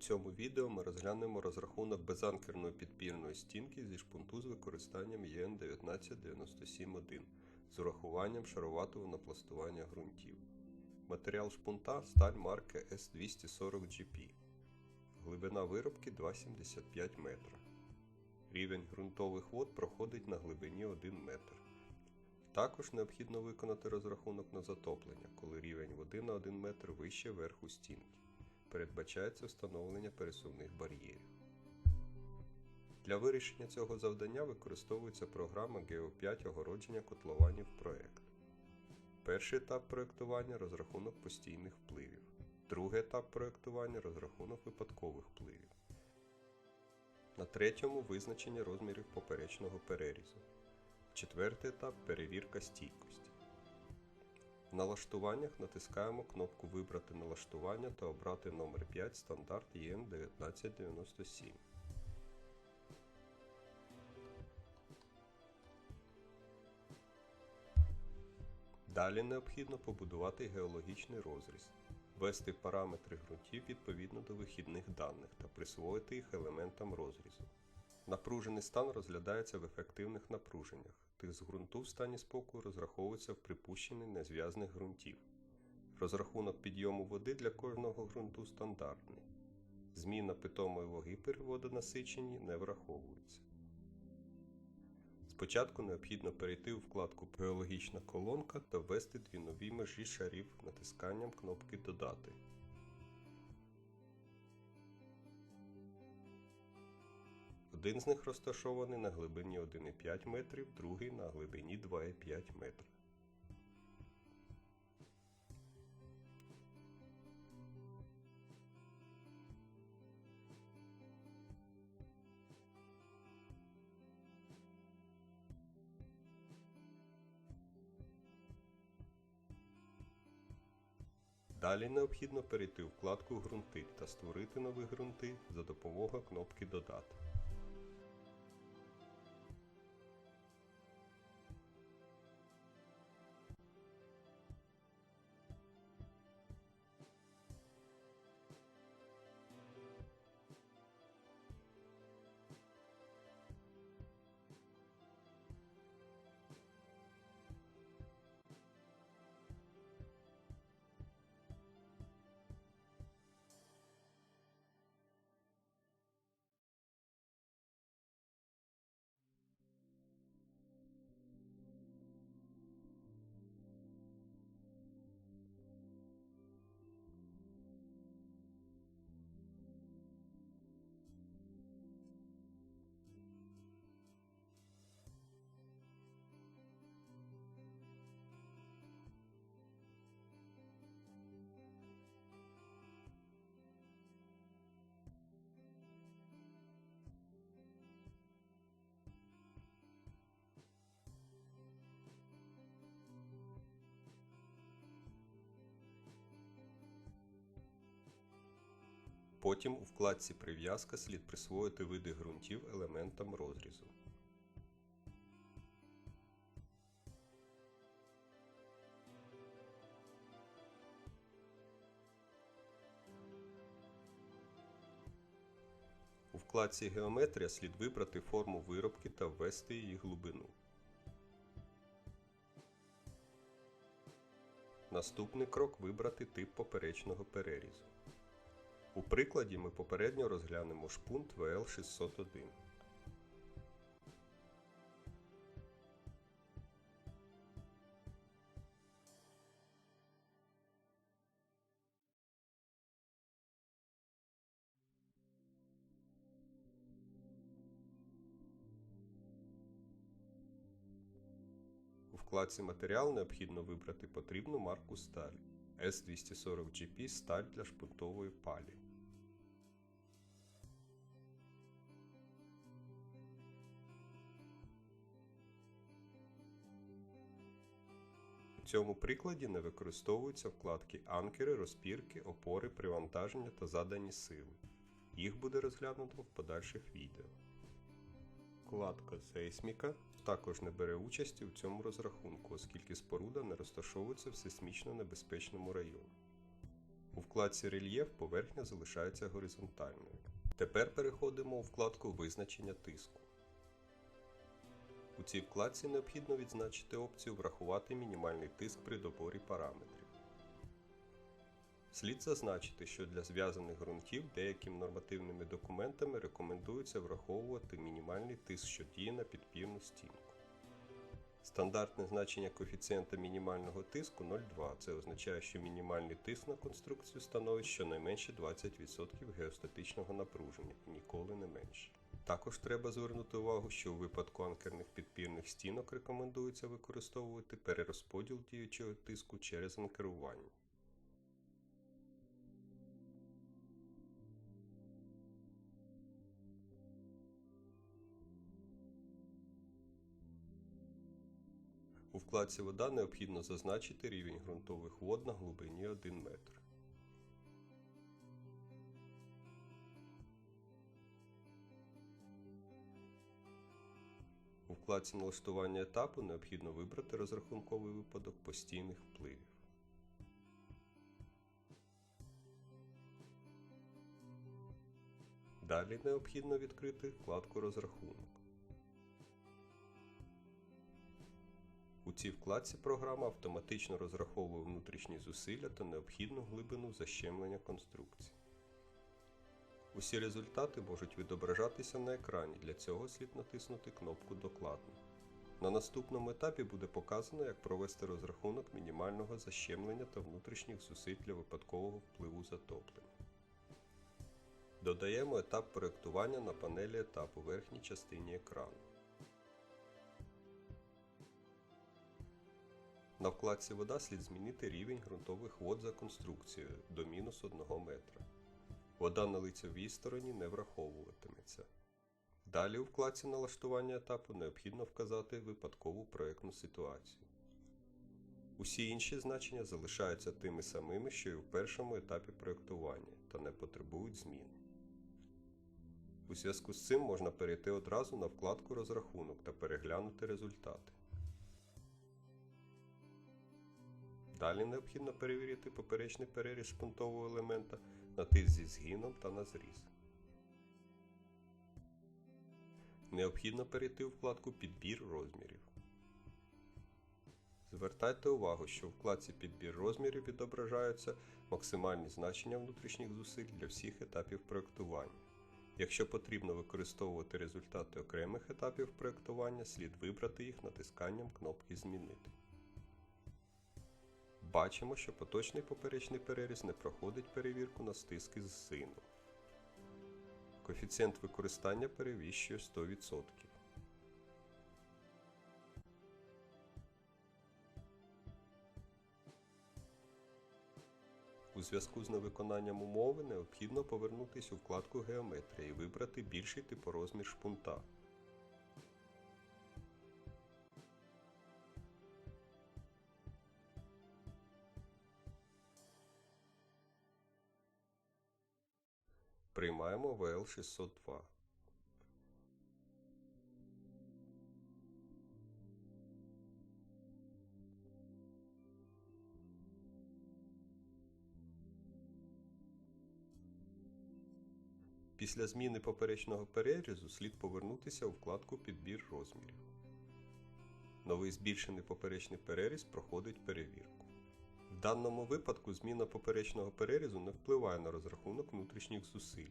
цьому відео ми розглянемо розрахунок безанкерної підпірної стінки зі шпунту з використанням ЄН 19971 з урахуванням шароватого напластування ґрунтів. Матеріал шпунта сталь марки S240GP. Глибина виробки 2,75 метра. Рівень ґрунтових вод проходить на глибині 1 метр. Також необхідно виконати розрахунок на затоплення, коли рівень води на 1 метр вище верху стінки. Передбачається встановлення пересувних бар'єрів. Для вирішення цього завдання використовується програма GEO5 огородження котлованів проект. Перший етап проектування розрахунок постійних впливів. Другий етап проектування розрахунок випадкових впливів. На третьому визначення розмірів поперечного перерізу. Четвертий етап перевірка стійкості. Налаштуваннях натискаємо кнопку Вибрати налаштування та обрати номер 5 стандарт EN 1997. Далі необхідно побудувати геологічний розріз, ввести параметри ґрунтів відповідно до вихідних даних та присвоїти їх елементам розрізу. Напружений стан розглядається в ефективних напруженнях. Тиск ґрунту в стані спокою розраховується в припущенні незв'язних ґрунтів. Розрахунок підйому води для кожного ґрунту стандартний. Зміна питомої ваги при водонасиченні не враховується. Спочатку необхідно перейти у вкладку Геологічна колонка та ввести дві нові межі шарів натисканням кнопки Додати. Один з них розташований на глибині 1,5 метрів, другий на глибині 2,5 метра. Далі необхідно перейти у вкладку Грунти та створити нові ґрунти за допомогою кнопки Додати. Потім у вкладці Прив'язка слід присвоїти види ґрунтів елементам розрізу. У вкладці Геометрія слід вибрати форму виробки та ввести її глибину. Наступний крок вибрати тип поперечного перерізу. У прикладі ми попередньо розглянемо шпунт ВЛ601. У вкладці Матеріал необхідно вибрати потрібну марку сталі S240GP сталь для шпунтової палі. Цьому прикладі не використовуються вкладки анкери, розпірки, опори, привантаження та задані сили. Їх буде розглянуто в подальших відео. Вкладка Сейсміка також не бере участі у цьому розрахунку, оскільки споруда не розташовується в сейсмічно небезпечному районі. У вкладці Рельєф поверхня залишається горизонтальною. Тепер переходимо у вкладку Визначення тиску. У цій вкладці необхідно відзначити опцію Врахувати мінімальний тиск при доборі параметрів. Слід зазначити, що для зв'язаних ґрунтів деякими нормативними документами рекомендується враховувати мінімальний тиск, що діє на підпірну стінку. Стандартне значення коефіцієнта мінімального тиску 0,2. Це означає, що мінімальний тиск на конструкцію становить щонайменше 20% геостатичного напруження і ніколи не менше. Також треба звернути увагу, що у випадку анкерних підпірних стінок рекомендується використовувати перерозподіл діючого тиску через анкерування. У вкладці Вода необхідно зазначити рівень ґрунтових вод на глибині 1 метр. Вкладці налаштування етапу необхідно вибрати розрахунковий випадок постійних впливів. Далі необхідно відкрити вкладку Розрахунок. У цій вкладці програма автоматично розраховує внутрішні зусилля та необхідну глибину защемлення конструкції. Усі результати можуть відображатися на екрані, для цього слід натиснути кнопку Докладно. На наступному етапі буде показано, як провести розрахунок мінімального защемлення та внутрішніх зусиль для випадкового впливу затоплення. Додаємо етап проєктування на панелі етапу верхній частині екрану. На вкладці Вода слід змінити рівень ґрунтових вод за конструкцією до мінус 1 метра. Вода на лицевій стороні не враховуватиметься. Далі у вкладці налаштування етапу необхідно вказати випадкову проєктну ситуацію. Усі інші значення залишаються тими самими, що й у першому етапі проєктування та не потребують змін. У зв'язку з цим можна перейти одразу на вкладку Розрахунок та переглянути результати. Далі необхідно перевірити поперечний переріз шпунтового елемента на тиск зі згином та на зріз. Необхідно перейти у вкладку Підбір розмірів. Звертайте увагу, що у вкладці Підбір розмірів відображаються максимальні значення внутрішніх зусиль для всіх етапів проєктування. Якщо потрібно використовувати результати окремих етапів проєктування, слід вибрати їх натисканням кнопки Змінити. Бачимо, що поточний поперечний переріз не проходить перевірку на стиски з сину. Коефіцієнт використання перевищує 100%. У зв'язку з невиконанням умови необхідно повернутися у вкладку Геометрія і вибрати більший типорозмір шпунта. ВЛ602. Після зміни поперечного перерізу слід повернутися у вкладку Підбір розмірів. Новий збільшений поперечний переріз проходить перевірку. В даному випадку зміна поперечного перерізу не впливає на розрахунок внутрішніх зусиль.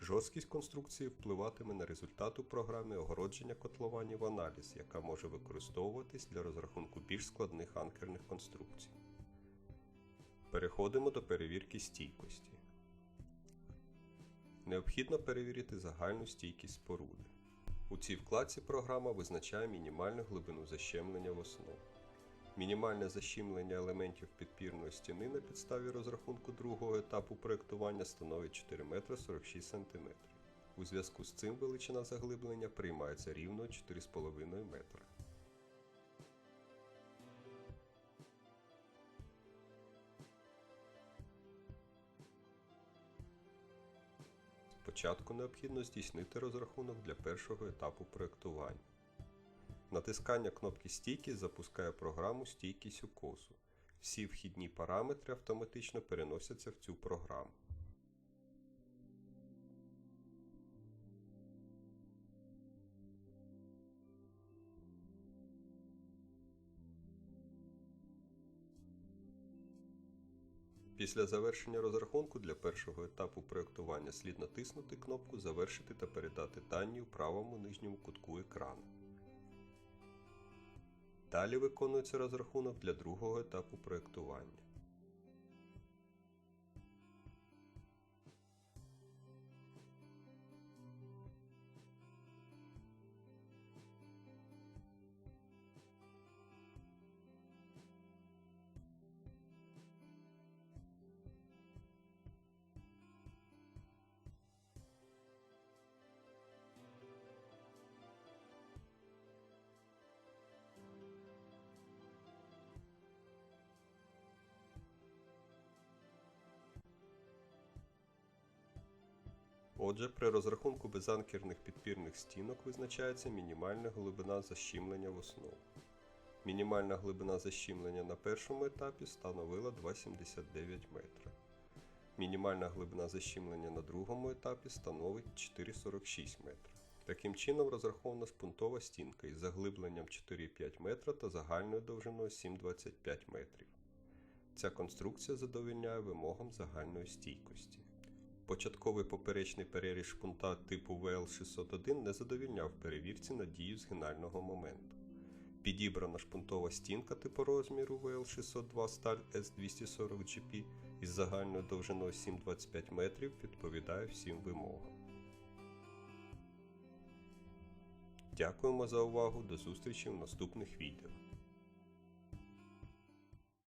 Жорсткість конструкції впливатиме на результат у програмі огородження котлованів аналіз, яка може використовуватись для розрахунку більш складних анкерних конструкцій. Переходимо до перевірки стійкості. Необхідно перевірити загальну стійкість споруди. У цій вкладці програма визначає мінімальну глибину защемлення в основу. Мінімальне защемлення елементів підпірної стіни на підставі розрахунку другого етапу проєктування становить 4 метри 46 см. У зв'язку з цим величина заглиблення приймається рівно 4,5 метра. Спочатку необхідно здійснити розрахунок для першого етапу проєктування. Натискання кнопки Стійкість запускає програму Стійкість укосу. Всі вхідні параметри автоматично переносяться в цю програму. Після завершення розрахунку для першого етапу проєктування слід натиснути кнопку Завершити та передати дані у правому нижньому кутку екрану. Далі виконується розрахунок для другого етапу проєктування. Отже, при розрахунку безанкерних підпірних стінок визначається мінімальна глибина защімлення в основу. Мінімальна глибина защімлення на першому етапі становила 2,79 метра. Мінімальна глибина защімлення на другому етапі становить 4,46 метра. Таким чином розрахована шпунтова стінка із заглибленням 4,5 метра та загальною довжиною 7,25 метрів. Ця конструкція задовільняє вимогам загальної стійкості. Початковий поперечний переріз шпунта типу ВЛ601 не задовільняв перевірці на дію згинального моменту. Підібрана шпунтова стінка типу розміру ВЛ602 сталь S240GP із загальною довжиною 7,25 метрів відповідає всім вимогам. Дякуємо за увагу. До зустрічі в наступних відео.